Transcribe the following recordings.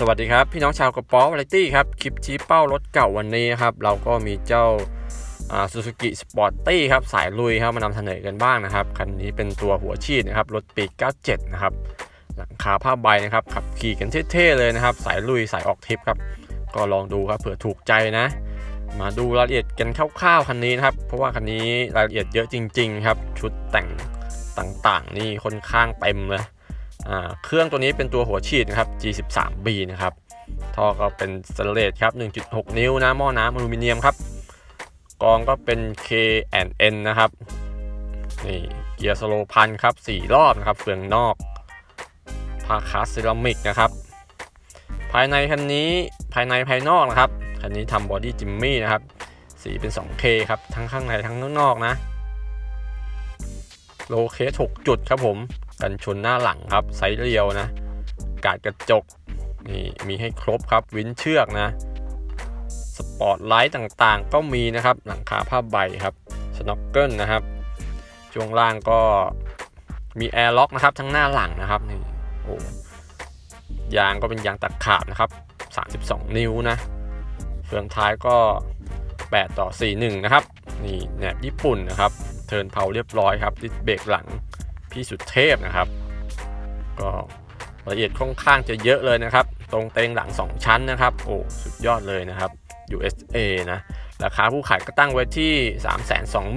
สวัสดีครับ พี่น้องชาวกระป๋อวาไรตี้ครับ คลิปชี้เป้ารถเก่าวันนี้ครับ เราก็มีเจ้าซูซูกิสปอร์ตตี้ครับ สายลุยครับมานำเสนอกันบ้างนะครับ คันนี้เป็นตัวหัวฉีดนะครับ รถปีก 97 นะครับ หลังคาผ้าใบนะครับ ขับขี่กันเท่ๆเลยนะครับ สายลุยสายออกทริปครับ ก็ลองดูครับเผื่อถูกใจนะ มาดูรายละเอียดกันคร่าวๆคันนี้นะครับ เพราะว่าคันนี้รายละเอียดเยอะจริง ๆ ครับ ชุดแต่งต่างๆ นี่ค่อนข้างเต็มเลย เครื่องตัวนี้เป็นตัวหัวฉีดนะครับ G13B นะครับท่อก็เป็นสเตนเลสครับ 1.6 นิ้วนะหม้อน้ำอลูมิเนียมครับกองก็เป็น K&N นะครับนี่เกียร์สโลพันครับ 4 รอบนะครับเฟืองนอกผ้าคาสเซรามิกนะครับ ภายในคันนี้ภายในภายนอกนะครับคันนี้ทำบอดี้จิมมี่นะครับสีเป็น 2K ครับ ทั้งข้างในทั้งข้างนอกนะ โลเคส6จุดครับผม กันชนหน้าหลังครับไซส์เรียวนะ กาดกระจกนี่มีให้ครบครับวินเชือกนะ สปอตไลท์ต่างๆ ก็มีนะครับ หลังคาผ้าใบครับสโนกเกิลนะครับช่วงล่างก็มีแอร์ล็อกนะครับทั้งหน้าหลังนะครับนี่โอ้ยางก็เป็นยางตัดขาบนะครับ 32 นิ้วนะเฟืองท้ายก็ 8 ต่อ 41 นะครับ นี่แหนบญี่ปุ่นนะครับ เทินเพาเรียบร้อยครับดิสเบรกหลัง พี่สุดเทพนะครับ ก็ละเอียดค่อนข้างจะเยอะเลยนะครับ ตรงเตงหลัง 2 ชั้นนะครับ โอ้ สุดยอดเลยนะครับ USA นะ ราคาผู้ขายก็ตั้งไว้ที่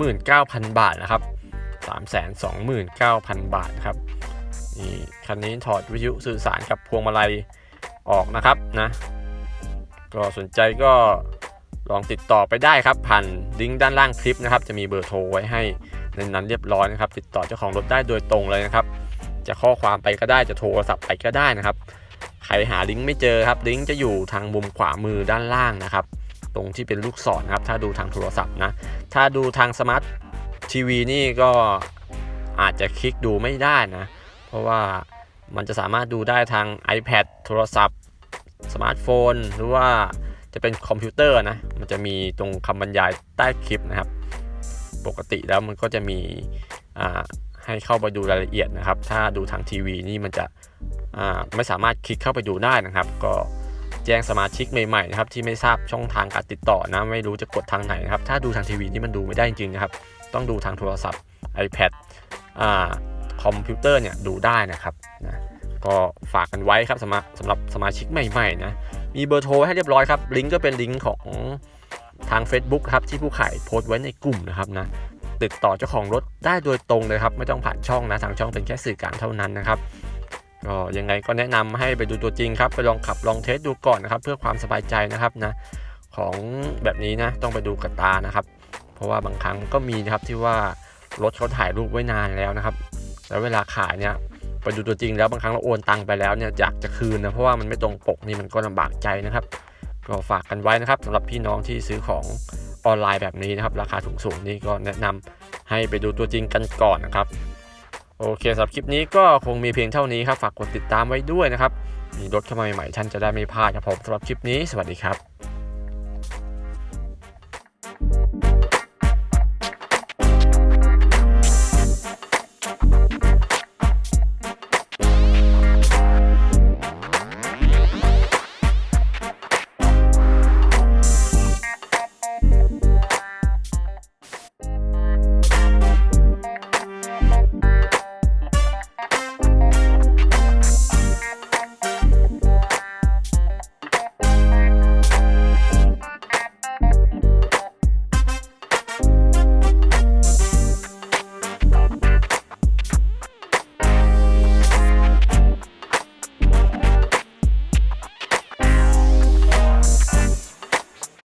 329,000 บาทนะครับ 329,000 บาทครับ นี่คันนี้ถอดวิทยุสื่อสารกับพวงมาลัยออกนะครับนะ ก็สนใจก็ลองติดต่อไปได้ครับผ่านลิงก์ด้านล่างคลิปนะครับ จะมีเบอร์โทรไว้ให้ ในนั้นเรียบร้อยนะครับ ติดต่อเจ้าของรถได้โดยตรงเลยนะครับ จะข้อความไปก็ได้จะโทรศัพท์ไปก็ได้นะครับใครหาลิงก์ไม่เจอครับลิงก์จะอยู่ทางมุมขวามือด้านล่างนะครับ ตรงที่เป็นลูกศรนะครับถ้าดูทางโทรศัพท์นะถ้าดูทางสมาร์ททีวีนี่ก็อาจจะคลิกดูไม่ได้นะ เพราะว่ามันจะสามารถดูได้ทาง iPad โทรศัพท์ สมาร์ทโฟน หรือว่าจะเป็นคอมพิวเตอร์นะ มันจะมีตรงคำบรรยายใต้คลิปนะครับ ปกติแล้วมันก็จะมีให้เข้าไปดูรายละเอียดนะครับ ถ้าดูทางทีวีนี่มันจะไม่สามารถคลิกเข้าไปดูได้นะครับ ก็แจ้งสมาชิกใหม่ๆนะครับที่ไม่ทราบช่องทางการติดต่อนะไม่รู้จะกดทางไหนนะครับ ถ้าดูทางทีวีนี่มันดูไม่ได้จริงๆนะครับ ต้องดูทางโทรศัพท์ iPad คอมพิวเตอร์เนี่ยดูได้นะครับนะก็ฝากกันไว้ครับสำหรับสำหรับสมาชิกใหม่ๆนะมีเบอร์โทรให้เรียบร้อยครับลิงก์ก็เป็นลิงก์ของ ทาง Facebook ครับที่ผู้ขายโพสต์ไว้ในกลุ่มนะครับนะติดต่อเจ้าของรถได้โดยตรงเลยครับ ไม่ต้องผ่านช่องนะทางช่องเป็นแค่สื่อกลางเท่านั้นนะครับก็ยังไงก็แนะนำให้ไปดูตัวจริงครับไปลองขับลองเทสดูก่อนนะครับ เพื่อความสบายใจนะครับนะของแบบนี้นะต้องไปดูกับตานะครับ เพราะว่าบางครั้งก็มีนะครับที่ว่ารถเขาถ่ายรูปไว้นานแล้วนะครับ แล้วเวลาขายเนี่ยไปดูตัวจริงแล้วบางครั้งเราโอนตังไปแล้วเนี่ยอยากจะคืนนะเพราะว่ามันไม่ตรงปกนี่มันก็ลำบากใจนะครับ ก็ฝากกันไว้นะครับสำหรับพี่น้องที่ซื้อของออนไลน์แบบนี้นะครับ ราคาสูงนี่ก็แนะนำให้ไปดูตัวจริงกันก่อนนะครับ โอเคสำหรับคลิปนี้ก็คงมีเพียงเท่านี้ครับ ฝากกดติดตามไว้ด้วยนะครับ มีรถเข้ามาใหม่ๆท่านจะได้ไม่พลาดครับผมสำหรับคลิปนี้ สวัสดีครับ